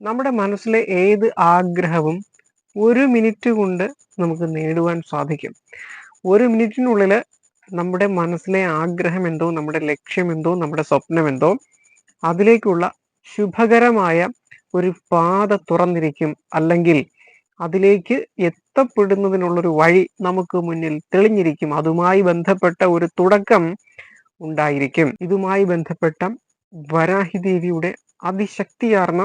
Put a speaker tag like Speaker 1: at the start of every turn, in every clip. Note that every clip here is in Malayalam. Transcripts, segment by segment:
Speaker 1: നമ്മുടെ മനസ്സിലെ ഏത് ആഗ്രഹവും ഒരു മിനിറ്റ് കൊണ്ട് നമുക്ക് നേടുവാൻ സാധിക്കും. ഒരു മിനിറ്റിനുള്ളിൽ നമ്മുടെ മനസ്സിലെ ആഗ്രഹം എന്തോ നമ്മുടെ ലക്ഷ്യം എന്തോ നമ്മുടെ സ്വപ്നം എന്തോ അതിലേക്കുള്ള ശുഭകരമായ ഒരു പാത തുറന്നിരിക്കും. അല്ലെങ്കിൽ അതിലേക്ക് എത്തപ്പെടുന്നതിനുള്ളൊരു വഴി നമുക്ക് മുന്നിൽ തെളിഞ്ഞിരിക്കും. അതുമായി ബന്ധപ്പെട്ട ഒരു തുടക്കം ഉണ്ടായിരിക്കും. ഇതുമായി ബന്ധപ്പെട്ട വരാഹി ദേവിയുടെ അതിശക്തിയാർന്ന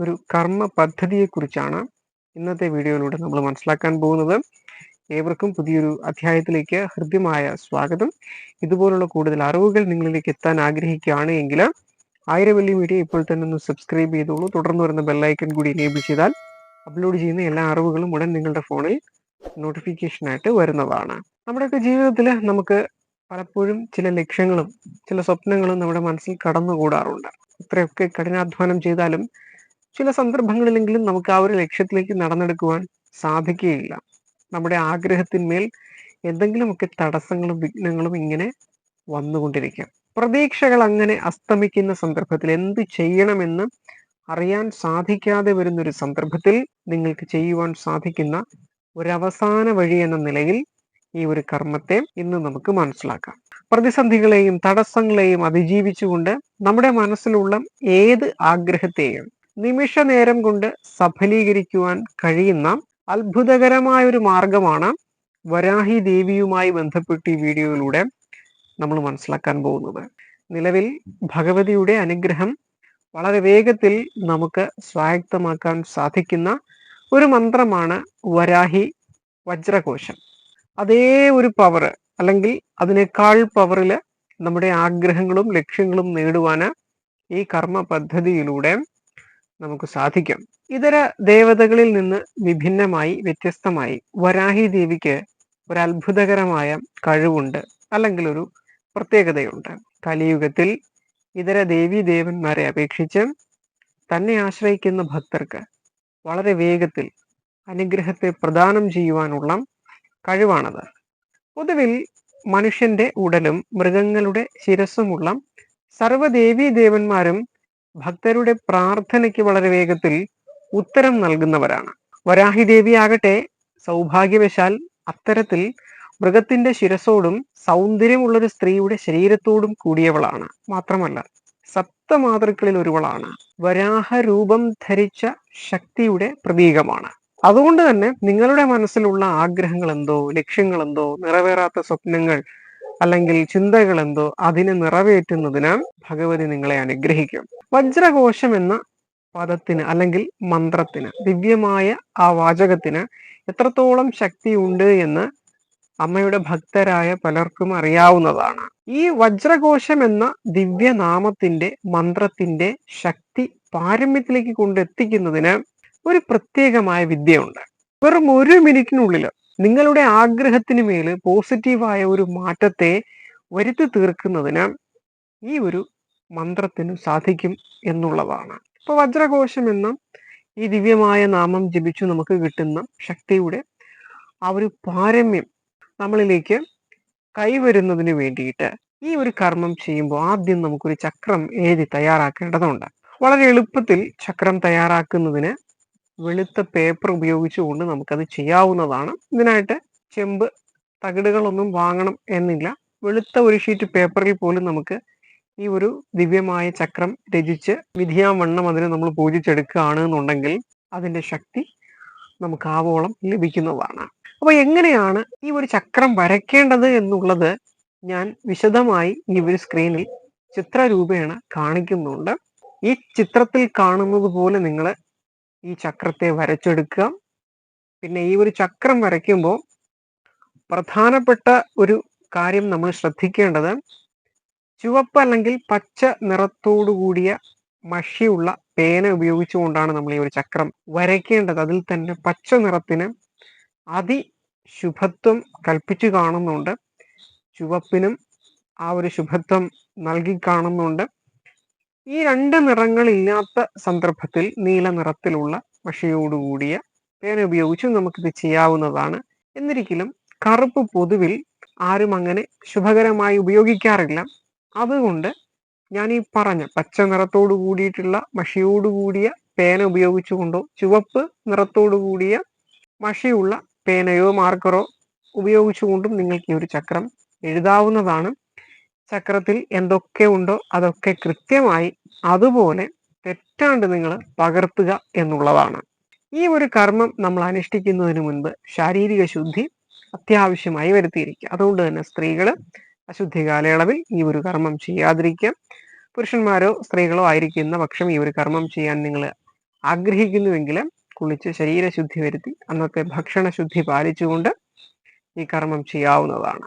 Speaker 1: ഒരു കർമ്മ പദ്ധതിയെക്കുറിച്ചാണ് ഇന്നത്തെ വീഡിയോയിലൂടെ നമ്മൾ മനസ്സിലാക്കാൻ പോകുന്നത്. ഏവർക്കും പുതിയൊരു അധ്യായത്തിലേക്ക് ഹൃദ്യമായ സ്വാഗതം. ഇതുപോലുള്ള കൂടുതൽ അറിവുകൾ നിങ്ങളിലേക്ക് എത്താൻ ആഗ്രഹിക്കുകയാണ് എങ്കിൽ ആയിരവല്ലി മീഡിയ ഇപ്പോൾ തന്നെ ഒന്ന് സബ്സ്ക്രൈബ് ചെയ്തോളൂ. തുടർന്ന് വരുന്ന ബെല്ലൈക്കൺ കൂടി എനേബിൾ ചെയ്താൽ അപ്ലോഡ് ചെയ്യുന്ന എല്ലാ അറിവുകളും ഉടൻ നിങ്ങളുടെ ഫോണിൽ നോട്ടിഫിക്കേഷനായിട്ട് വരുന്നതാണ്. നമ്മുടെയൊക്കെ ജീവിതത്തിൽ നമുക്ക് പലപ്പോഴും ചില ലക്ഷ്യങ്ങളും ചില സ്വപ്നങ്ങളും നമ്മുടെ മനസ്സിൽ കടന്നുകൂടാറുണ്ട്. ഇത്രയൊക്കെ കഠിനാധ്വാനം ചെയ്താലും ചില സന്ദർഭങ്ങളിലെങ്കിലും നമുക്ക് ആ ഒരു ലക്ഷ്യത്തിലേക്ക് നടന്നെടുക്കുവാൻ സാധിക്കുകയില്ല. നമ്മുടെ ആഗ്രഹത്തിന്മേൽ എന്തെങ്കിലുമൊക്കെ തടസ്സങ്ങളും വിഘ്നങ്ങളും ഇങ്ങനെ വന്നുകൊണ്ടിരിക്കും. പ്രതീക്ഷകൾ അങ്ങനെ അസ്തമിക്കുന്ന സന്ദർഭത്തിൽ എന്ത് ചെയ്യണമെന്ന് അറിയാൻ സാധിക്കാതെ വരുന്ന ഒരു സന്ദർഭത്തിൽ നിങ്ങൾക്ക് ചെയ്യുവാൻ സാധിക്കുന്ന ഒരവസാന വഴി എന്ന നിലയിൽ ഈ ഒരു കർമ്മത്തെ ഇന്ന് നമുക്ക് മനസ്സിലാക്കാം. പ്രതിസന്ധികളെയും തടസ്സങ്ങളെയും അതിജീവിച്ചുകൊണ്ട് നമ്മുടെ മനസ്സിലുള്ള ഏത് ആഗ്രഹത്തെയും നിമിഷ നേരം കൊണ്ട് സഫലീകരിക്കുവാൻ കഴിയുന്ന അത്ഭുതകരമായ ഒരു മാർഗമാണ് വരാഹി ദേവിയുമായി ബന്ധപ്പെട്ട് ഈ വീഡിയോയിലൂടെ നമ്മൾ മനസ്സിലാക്കാൻ പോകുന്നത്. നിലവിൽ ഭഗവതിയുടെ അനുഗ്രഹം വളരെ വേഗത്തിൽ നമുക്ക് സ്വായക്തമാക്കാൻ സാധിക്കുന്ന ഒരു മന്ത്രമാണ് വരാഹി വജ്രകോശം. അതേ ഒരു പവർ അല്ലെങ്കിൽ അതിനേക്കാൾ പവറിൽ നമ്മുടെ ആഗ്രഹങ്ങളും ലക്ഷ്യങ്ങളും നേടുവാന് ഈ കർമ്മ പദ്ധതിയിലൂടെ നമുക്ക് സാധിക്കും. ഇതര ദേവതകളിൽ നിന്ന് വിഭിന്നമായി വ്യത്യസ്തമായി വരാഹി ദേവിക്ക് ഒരു അത്ഭുതകരമായ കഴിവുണ്ട് അല്ലെങ്കിൽ ഒരു പ്രത്യേകതയുണ്ട്. കലിയുഗത്തിൽ ഇതര ദേവി ദേവന്മാരെ അപേക്ഷിച്ച് തന്നെ ആശ്രയിക്കുന്ന ഭക്തർക്ക് വളരെ വേഗത്തിൽ അനുഗ്രഹത്തെ പ്രദാനം ചെയ്യുവാനുള്ള കഴിവാണത്. പൊതുവിൽ മനുഷ്യന്റെ ഉടലും മൃഗങ്ങളുടെ ശിരസ്സുമുള്ള സർവദേവീ ദേവന്മാരും ഭക്തരുടെ പ്രാർത്ഥനയ്ക്ക് വളരെ വേഗത്തിൽ ഉത്തരം നൽകുന്നവരാണ്. വരാഹി ദേവി ആകട്ടെ സൗഭാഗ്യവശാൽ അത്തരത്തിൽ മൃഗത്തിന്റെ ശിരസോടും സൗന്ദര്യമുള്ള ഒരു സ്ത്രീയുടെ ശരീരത്തോടും കൂടിയവളാണ്. മാത്രമല്ല സപ്തമാതൃക്കളിൽ ഒരുവളാണ്. വരാഹ രൂപം ധരിച്ച ശക്തിയുടെ പ്രതീകമാണ്. അതുകൊണ്ട് തന്നെ നിങ്ങളുടെ മനസ്സിലുള്ള ആഗ്രഹങ്ങൾ എന്തോ ലക്ഷ്യങ്ങൾ എന്തോ നിറവേറാത്ത സ്വപ്നങ്ങൾ അല്ലെങ്കിൽ ചിന്തകൾ എന്തോ അതിനെ നിറവേറ്റുന്നതിന് ഭഗവതി നിങ്ങളെ അനുഗ്രഹിക്കും. വജ്രകോശം എന്ന പദത്തിന് അല്ലെങ്കിൽ മന്ത്രത്തിന് ദിവ്യമായ ആ വാചകത്തിന് എത്രത്തോളം ശക്തിയുണ്ട് എന്ന് അമ്മയുടെ ഭക്തരായ പലർക്കും അറിയാവുന്നതാണ്. ഈ വജ്രകോശം എന്ന ദിവ്യനാമത്തിന്റെ മന്ത്രത്തിന്റെ ശക്തി പാരമ്യത്തിലേക്ക് കൊണ്ടെത്തിക്കുന്നതിന് ഒരു പ്രത്യേകമായ വിദ്യയുണ്ട്. വെറും ഒരു മിനിറ്റിനുള്ളിൽ നിങ്ങളുടെ ആഗ്രഹത്തിന് മേൽ പോസിറ്റീവായ ഒരു മാറ്റത്തെ വരുത്തി തീർക്കുന്നതിന് ഈ ഒരു മന്ത്രത്തിന് സാധിക്കും എന്നുള്ളതാണ്. ഇപ്പൊ വജ്രകോശം എന്ന ഈ ദിവ്യമായ നാമം ജപിച്ചു നമുക്ക് കിട്ടുന്ന ശക്തിയുടെ ആ ഒരു പാരമ്യം നമ്മളിലേക്ക് കൈവരുന്നതിന് വേണ്ടിയിട്ട് ഈ ഒരു കർമ്മം ചെയ്യുമ്പോൾ ആദ്യം നമുക്കൊരു ചക്രം എഴുതി തയ്യാറാക്കേണ്ടതുണ്ട്. വളരെ എളുപ്പത്തിൽ ചക്രം തയ്യാറാക്കുന്നതിന് വെളുത്ത പേപ്പർ ഉപയോഗിച്ചുകൊണ്ട് നമുക്കത് ചെയ്യാവുന്നതാണ്. ഇതിനായിട്ട് ചെമ്പ് തകിടുകളൊന്നും വാങ്ങണം എന്നില്ല. വെളുത്ത ഒരു ഷീറ്റ് പേപ്പറിൽ പോലും നമുക്ക് ഈ ഒരു ദിവ്യമായ ചക്രം രചിച്ച് വിധിയാം വണ്ണം അതിനെ നമ്മൾ പൂജിച്ചെടുക്കുകയാണ് എന്നുണ്ടെങ്കിൽ അതിന്റെ ശക്തി നമുക്ക് ആവോളം ലഭിക്കുന്നതാണ്. അപ്പൊ എങ്ങനെയാണ് ഈ ഒരു ചക്രം വരയ്ക്കേണ്ടത് എന്നുള്ളത് ഞാൻ വിശദമായി ഈ ഒരു സ്ക്രീനിൽ ചിത്രരൂപേണ കാണിക്കുന്നുണ്ട്. ഈ ചിത്രത്തിൽ കാണുന്നത് പോലെ നിങ്ങൾ ഈ ചക്രത്തെ വരച്ചെടുക്കുക. പിന്നെ ഈ ഒരു ചക്രം വരയ്ക്കുമ്പോൾ പ്രധാനപ്പെട്ട ഒരു കാര്യം നമ്മൾ ശ്രദ്ധിക്കേണ്ടത് ചുവപ്പ് അല്ലെങ്കിൽ പച്ച നിറത്തോടു കൂടിയ മഷിയുള്ള പേന ഉപയോഗിച്ചുകൊണ്ടാണ് നമ്മൾ ഈ ഒരു ചക്രം വരയ്ക്കേണ്ടത്. അതിൽ തന്നെ പച്ച നിറത്തിന് അതിശുഭത്വം കൽപ്പിച്ചു കാണുന്നുണ്ട്. ചുവപ്പിനും ആ ഒരു ശുഭത്വം നൽകി കാണുന്നുണ്ട്. ഈ രണ്ട് നിറങ്ങൾ ഇല്ലാത്ത സന്ദർഭത്തിൽ നീല നിറത്തിലുള്ള മഷിയോടുകൂടിയ പേന ഉപയോഗിച്ചും നമുക്കിത് ചെയ്യാവുന്നതാണ്. എന്നിരിക്കലും കറുപ്പ് പൊതുവിൽ ആരും അങ്ങനെ ശുഭകരമായി ഉപയോഗിക്കാറില്ല. അതുകൊണ്ട് ഞാൻ ഈ പറഞ്ഞ പച്ച നിറത്തോടു കൂടിയിട്ടുള്ള മഷിയോടുകൂടിയ പേന ഉപയോഗിച്ചുകൊണ്ടോ ചുവപ്പ് നിറത്തോടു കൂടിയ മഷിയുള്ള പേനയോ മാർക്കറോ ഉപയോഗിച്ചുകൊണ്ടും നിങ്ങൾക്ക് ഈ ഒരു ചക്രം എഴുതാവുന്നതാണ്. ചക്രത്തിൽ എന്തൊക്കെ ഉണ്ടോ അതൊക്കെ കൃത്യമായി അതുപോലെ തെറ്റാണ്ട് നിങ്ങൾ പകർത്തുക എന്നുള്ളതാണ്. ഈ ഒരു കർമ്മം നമ്മൾ അനുഷ്ഠിക്കുന്നതിന് മുൻപ് ശാരീരിക ശുദ്ധി അത്യാവശ്യമായി വരുത്തിയിരിക്കുക. അതുകൊണ്ട് തന്നെ സ്ത്രീകൾ അശുദ്ധി കാലയളവിൽ ഈ ഒരു കർമ്മം ചെയ്യാതിരിക്കുക. പുരുഷന്മാരോ സ്ത്രീകളോ ആയിരിക്കുന്ന പക്ഷം ഈ ഒരു കർമ്മം ചെയ്യാൻ നിങ്ങൾ ആഗ്രഹിക്കുന്നുവെങ്കിൽ കുളിച്ച് ശരീരശുദ്ധി വരുത്തി അന്നത്തെ ഭക്ഷണ ശുദ്ധി പാലിച്ചുകൊണ്ട് ഈ കർമ്മം ചെയ്യാവുന്നതാണ്.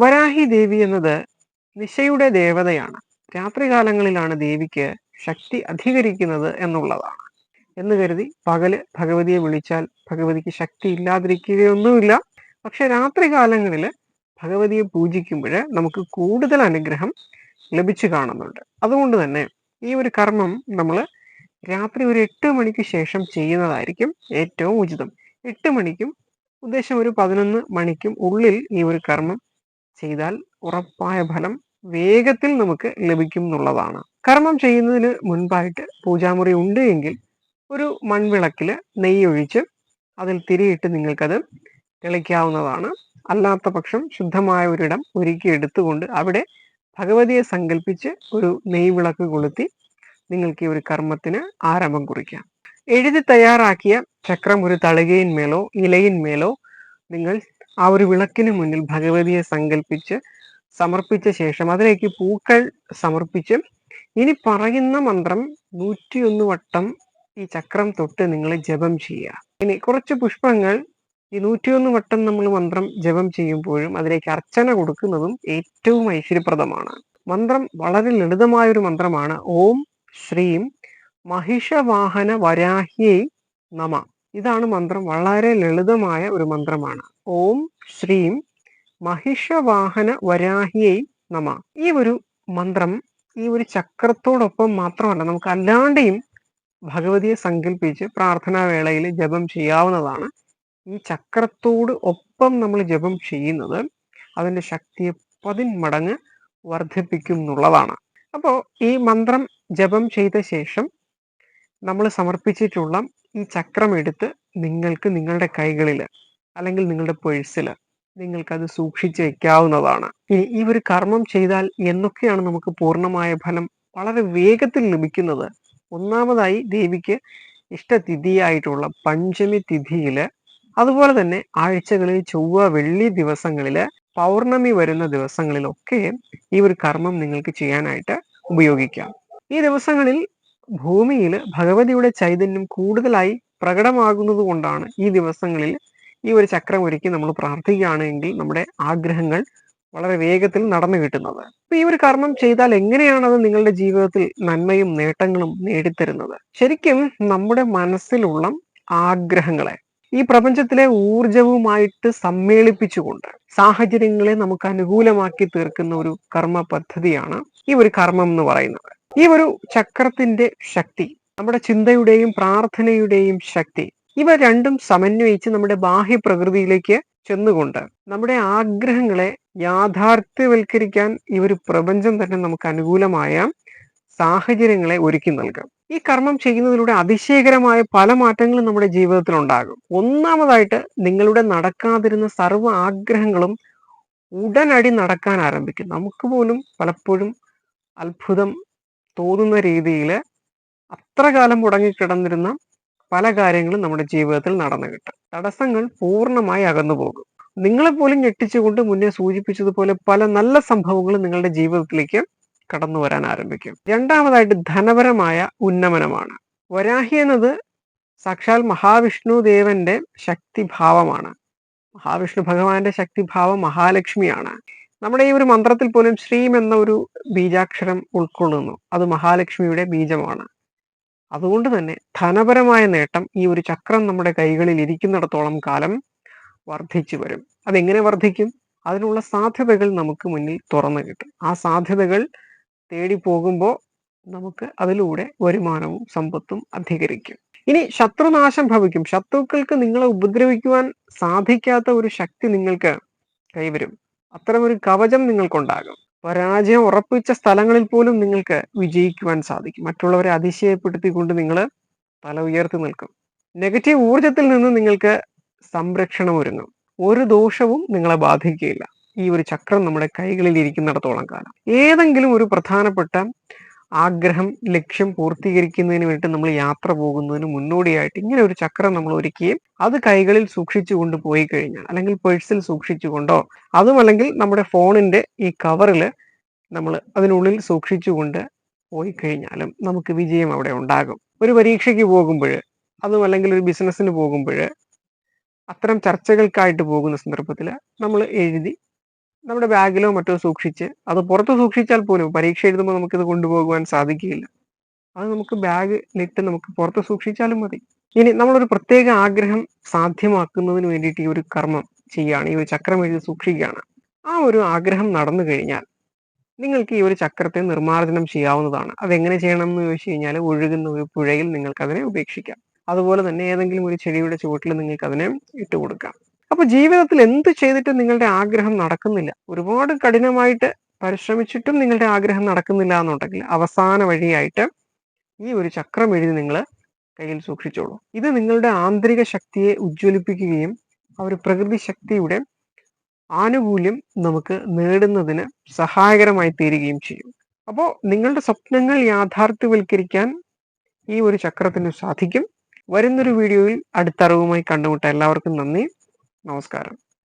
Speaker 1: വരാഹി ദേവി എന്നത് നിശയുടെ ദേവതയാണ്. രാത്രികാലങ്ങളിലാണ് ദേവിക്ക് ശക്തി അധികരിക്കുന്നത് എന്നുള്ളതാണ്. എന്ന് കരുതി പകൽ ഭഗവതിയെ വിളിച്ചാൽ ഭഗവതിക്ക് ശക്തി ഇല്ലാതിരിക്കുകയൊന്നുമില്ല. പക്ഷെ രാത്രികാലങ്ങളിൽ ഭഗവതിയെ പൂജിക്കുമ്പോൾ നമുക്ക് കൂടുതൽ അനുഗ്രഹം ലഭിച്ചു കാണുന്നുണ്ട്. അതുകൊണ്ട് തന്നെ ഈ ഒരു കർമ്മം നമ്മൾ രാത്രി ഒരു എട്ട് മണിക്ക് ശേഷം ചെയ്യുന്നതായിരിക്കും ഏറ്റവും ഉചിതം. എട്ട് മണിക്കും ഉദ്ദേശം ഒരു പതിനൊന്ന് മണിക്കും ഉള്ളിൽ ഈ ഒരു കർമ്മം ചെയ്താൽ ഉറപ്പായ ഫലം വേഗത്തിൽ നമുക്ക് ലഭിക്കും എന്നുള്ളതാണ്. കർമ്മം ചെയ്യുന്നതിന് മുൻപായിട്ട് പൂജാമുറി ഉണ്ട് എങ്കിൽ ഒരു മൺവിളക്കിൽ നെയ്യ് ഒഴിച്ച് അതിൽ തിരിയിട്ട് നിങ്ങൾക്കത് തെളിക്കാവുന്നതാണ്. അല്ലാത്ത പക്ഷം ശുദ്ധമായ ഒരിടം ഒരുക്കി എടുത്തുകൊണ്ട് അവിടെ ഭഗവതിയെ സങ്കല്പിച്ച് ഒരു നെയ് വിളക്ക് കൊളുത്തി നിങ്ങൾക്ക് ഈ ഒരു കർമ്മത്തിന് ആരംഭം കുറിക്കാം. എഴുതി തയ്യാറാക്കിയ ചക്രം ഒരു തളികയിന്മേലോ ഇലയിന്മേലോ നിങ്ങൾ ആ ഒരു വിളക്കിന് മുന്നിൽ ഭഗവതിയെ സങ്കല്പിച്ച് സമർപ്പിച്ച ശേഷം അതിലേക്ക് പൂക്കൾ സമർപ്പിച്ച് ഇനി പറയുന്ന മന്ത്രം നൂറ്റിയൊന്ന് വട്ടം ഈ ചക്രം തൊട്ട് നിങ്ങൾ ജപം ചെയ്യുക. ഇനി കുറച്ച് പുഷ്പങ്ങൾ ഈ നൂറ്റിയൊന്ന് വട്ടം നമ്മൾ മന്ത്രം ജപം ചെയ്യുമ്പോഴും അതിലേക്ക് അർച്ചന കൊടുക്കുന്നതും ഏറ്റവും ഐശ്വര്യപ്രദമാണ്. മന്ത്രം വളരെ ലളിതമായ ഒരു മന്ത്രമാണ്. ഓം ശ്രീം മഹിഷവാഹന വരാഹ്യൈ നമ. ഇതാണ് മന്ത്രം. വളരെ ലളിതമായ ഒരു മന്ത്രമാണ്. ഓം ശ്രീം മഹിഷവാഹന വരാഹിയൈ നമ. ഈ ഒരു മന്ത്രം ഈ ഒരു ചക്രത്തോടൊപ്പം മാത്രമല്ല നമുക്ക് അല്ലാണ്ടെയും ഭഗവതിയെ സങ്കല്പിച്ച് പ്രാർത്ഥനാ വേളയിൽ ജപം ചെയ്യാവുന്നതാണ്. ഈ ചക്രത്തോട് ഒപ്പം നമ്മൾ ജപം ചെയ്യുന്നത് അതിന്റെ ശക്തിയെ പതിന്മടങ്ങ് വർദ്ധിപ്പിക്കും എന്നുള്ളതാണ് അപ്പോൾ ഈ മന്ത്രം ജപം ചെയ്ത ശേഷം നമ്മൾ സമർപ്പിച്ചിട്ടുള്ള ഈ ചക്രം എടുത്ത് നിങ്ങൾക്ക് നിങ്ങളുടെ കൈകളിൽ അല്ലെങ്കിൽ നിങ്ങളുടെ പേഴ്സിൽ നിങ്ങൾക്കത് സൂക്ഷിച്ച് വെക്കാവുന്നതാണ്. ഇനി ഈ ഒരു കർമ്മം ചെയ്താൽ എന്നൊക്കെയാണ് നമുക്ക് പൂർണമായ ഫലം വളരെ വേഗത്തിൽ ലഭിക്കുന്നത്. ഒന്നാമതായി ദേവിക്ക് ഇഷ്ടതിഥിയായിട്ടുള്ള പഞ്ചമി തിഥിയിൽ അതുപോലെ തന്നെ ആഴ്ചകളിൽ ചൊവ്വ വെള്ളി ദിവസങ്ങളിൽ പൗർണമി വരുന്ന ദിവസങ്ങളിലൊക്കെ ഈ ഒരു കർമ്മം നിങ്ങൾക്ക് ചെയ്യാനായിട്ട് ഉപയോഗിക്കാം. ഈ ദിവസങ്ങളിൽ ഭൂമിയിൽ ഭഗവതിയുടെ ചൈതന്യം കൂടുതലായി പ്രകടമാകുന്നത് കൊണ്ടാണ് ഈ ദിവസങ്ങളിൽ ഈ ഒരു ചക്രം ഒരുക്കി നമ്മൾ പ്രാർത്ഥിക്കുകയാണെങ്കിൽ നമ്മുടെ ആഗ്രഹങ്ങൾ വളരെ വേഗത്തിൽ നടന്നു കിട്ടുന്നത്. അപ്പൊ ഈ ഒരു കർമ്മം ചെയ്താൽ എങ്ങനെയാണ് അത് നിങ്ങളുടെ ജീവിതത്തിൽ നന്മയും നേട്ടങ്ങളും നേടിത്തരുന്നത്? ശരിക്കും നമ്മുടെ മനസ്സിലുള്ള ആഗ്രഹങ്ങളെ ഈ പ്രപഞ്ചത്തിലെ ഊർജവുമായിട്ട് സമ്മേളിപ്പിച്ചുകൊണ്ട് സാഹചര്യങ്ങളെ നമുക്ക് അനുകൂലമാക്കി തീർക്കുന്ന ഒരു കർമ്മ പദ്ധതിയാണ് ഈ ഒരു കർമ്മം എന്ന് പറയുന്നത്. ഈ ഒരു ചക്രത്തിന്റെ ശക്തി നമ്മുടെ ചിന്തയുടെയും പ്രാർത്ഥനയുടെയും ശക്തി ഇവ രണ്ടും സമന്വയിച്ച് നമ്മുടെ ബാഹ്യ പ്രകൃതിയിലേക്ക് ചെന്നുകൊണ്ട് നമ്മുടെ ആഗ്രഹങ്ങളെ യാഥാർത്ഥ്യവൽക്കരിക്കാൻ ഈ ഒരു പ്രപഞ്ചം തന്നെ നമുക്ക് അനുകൂലമായ സാഹചര്യങ്ങളെ ഒരുക്കി നൽകും. ഈ കർമ്മം ചെയ്യുന്നതിലൂടെ അതിശയകരമായ പല മാറ്റങ്ങളും നമ്മുടെ ജീവിതത്തിൽ ഉണ്ടാകും. ഒന്നാമതായിട്ട് നിങ്ങളുടെ നടക്കാതിരുന്ന സർവ ആഗ്രഹങ്ങളും ഉടനടി നടക്കാൻ ആരംഭിക്കും. നമുക്ക് പോലും പലപ്പോഴും അത്ഭുതം തോന്നുന്ന രീതിയിൽ അത്ര കാലം മുടങ്ങിക്കിടന്നിരുന്ന പല കാര്യങ്ങളും നമ്മുടെ ജീവിതത്തിൽ നടന്നു കിട്ടും. തടസ്സങ്ങൾ പൂർണമായി അകന്നു പോകും. നിങ്ങളെ പോലും ഞെട്ടിച്ചുകൊണ്ട് മുന്നേ സൂചിപ്പിച്ചതുപോലെ പല നല്ല സംഭവങ്ങളും നിങ്ങളുടെ ജീവിതത്തിലേക്ക് കടന്നു വരാൻ ആരംഭിക്കും. രണ്ടാമതായിട്ട് ധനപരമായ ഉന്നമനമാണ്. വരാഹി എന്നത് സാക്ഷാൽ മഹാവിഷ്ണു ദേവന്റെ ശക്തിഭാവമാണ്. മഹാവിഷ്ണു ഭഗവാന്റെ ശക്തിഭാവം മഹാലക്ഷ്മിയാണ്. നമ്മുടെ ഈ ഒരു മന്ത്രത്തിൽ പോലും ശ്രീം എന്ന ഒരു ബീജാക്ഷരം ഉൾക്കൊള്ളുന്നു. അത് മഹാലക്ഷ്മിയുടെ ബീജമാണ്. അതുകൊണ്ട് തന്നെ ധനപരമായ നേട്ടം ഈ ഒരു ചക്രം നമ്മുടെ കൈകളിൽ ഇരിക്കുന്നിടത്തോളം കാലം വർദ്ധിച്ചു വരും. അതെങ്ങനെ വർദ്ധിക്കും? അതിനുള്ള സാധ്യതകൾ നമുക്ക് മുന്നിൽ തുറന്നു കിട്ടും. ആ സാധ്യതകൾ തേടി പോകുമ്പോൾ നമുക്ക് അതിലൂടെ വരുമാനവും സമ്പത്തും അധികരിക്കും. ഇനി ശത്രുനാശം ഭവിക്കും. ശത്രുക്കൾക്ക് നിങ്ങളെ ഉപദ്രവിക്കുവാൻ സാധിക്കാത്ത ഒരു ശക്തി നിങ്ങൾക്ക് കൈവരും. അത്തരമൊരു കവചം നിങ്ങൾക്കുണ്ടാകും. പരാജയം ഉറപ്പിച്ച സ്ഥലങ്ങളിൽ പോലും നിങ്ങൾക്ക് വിജയിക്കുവാൻ സാധിക്കും. മറ്റുള്ളവരെ അതിശയപ്പെടുത്തിക്കൊണ്ട് നിങ്ങൾ തല ഉയർത്തി നിൽക്കും. നെഗറ്റീവ് ഊർജത്തിൽ നിന്ന് നിങ്ങൾക്ക് സംരക്ഷണം ഒരുങ്ങും. ഒരു ദോഷവും നിങ്ങളെ ബാധിക്കുകയില്ല. ഈ ഒരു ചക്രം നമ്മുടെ കൈകളിൽ ഇരിക്കുന്നിടത്തോളം കാലം. ഏതെങ്കിലും ഒരു പ്രധാനപ്പെട്ട ആഗ്രഹം ലക്ഷ്യം പൂർത്തീകരിക്കുന്നതിന് വേണ്ടി നമ്മൾ യാത്ര പോകുന്നതിന് മുന്നോടിയായിട്ട് ഇങ്ങനെ ഒരു ചക്രം നമ്മൾ ഒരുക്കുകയും അത് കൈകളിൽ സൂക്ഷിച്ചു കൊണ്ട് പോയി കഴിഞ്ഞാൽ അല്ലെങ്കിൽ പേഴ്സിൽ സൂക്ഷിച്ചുകൊണ്ടോ അതുമല്ലെങ്കിൽ നമ്മുടെ ഫോണിന്റെ ഈ കവറിൽ നമ്മൾ അതിനുള്ളിൽ സൂക്ഷിച്ചുകൊണ്ട് പോയി കഴിഞ്ഞാലും നമുക്ക് വിജയം അവിടെ ഉണ്ടാകും. ഒരു പരീക്ഷയ്ക്ക് പോകുമ്പോൾ അതും അല്ലെങ്കിൽ ഒരു ബിസിനസ്സിന് പോകുമ്പോൾ അത്തരം ചർച്ചകൾക്കായിട്ട് പോകുന്ന സന്ദർഭത്തിൽ നമ്മൾ എഴുതി നമ്മുടെ ബാഗിലോ മറ്റോ സൂക്ഷിച്ച് അത് പുറത്ത് സൂക്ഷിച്ചാൽ പോലും പരീക്ഷ എഴുതുമ്പോൾ നമുക്കിത് കൊണ്ടുപോകുവാൻ സാധിക്കുകയില്ല. അത് നമുക്ക് ബാഗിലിട്ട് നമുക്ക് പുറത്ത് സൂക്ഷിച്ചാലും മതി. ഇനി നമ്മളൊരു പ്രത്യേക ആഗ്രഹം സാധ്യമാക്കുന്നതിന് വേണ്ടിയിട്ട് ഈ ഒരു കർമ്മം ചെയ്യുകയാണ് ഈ ഒരു ചക്രം എഴുതി സൂക്ഷിക്കുകയാണ്. ആ ഒരു ആഗ്രഹം നടന്നു കഴിഞ്ഞാൽ നിങ്ങൾക്ക് ഈ ഒരു ചക്രത്തെ നിർമ്മാർജനം ചെയ്യാവുന്നതാണ്. അതെങ്ങനെ ചെയ്യണം എന്ന് ചോദിച്ചു കഴിഞ്ഞാൽ ഒഴുകുന്ന ഒരു പുഴയിൽ നിങ്ങൾക്ക് അതിനെ ഉപേക്ഷിക്കാം. അതുപോലെ തന്നെ ഏതെങ്കിലും ഒരു ചെടിയുടെ ചുവട്ടിൽ നിങ്ങൾക്ക് അതിനെ ഇട്ട് കൊടുക്കാം അപ്പൊ ജീവിതത്തിൽ എന്ത് ചെയ്തിട്ടും നിങ്ങളുടെ ആഗ്രഹം നടക്കുന്നില്ല. ഒരുപാട് കഠിനമായിട്ട് പരിശ്രമിച്ചിട്ടും നിങ്ങളുടെ ആഗ്രഹം നടക്കുന്നില്ല എന്നുണ്ടെങ്കിൽ അവസാന വഴിയായിട്ട് ഈ ഒരു ചക്രം എഴുതി നിങ്ങൾ കയ്യിൽ സൂക്ഷിച്ചോളൂ. ഇത് നിങ്ങളുടെ ആന്തരിക ശക്തിയെ ഉജ്ജ്വലിപ്പിക്കുകയും ആ ഒരു പ്രകൃതി ശക്തിയുടെ ആനുകൂല്യം നമുക്ക് നേടുന്നതിന് സഹായകരമായി തീരുകയും ചെയ്യും. അപ്പോൾ നിങ്ങളുടെ സ്വപ്നങ്ങൾ യാഥാർത്ഥ്യവൽക്കരിക്കാൻ ഈ ഒരു ചക്രത്തിന് സാധിക്കും. വരുന്നൊരു വീഡിയോയിൽ അടുത്ത അറിവുമായി കണ്ടുമുട്ട എല്ലാവർക്കും നന്ദി. നമസ്കാരം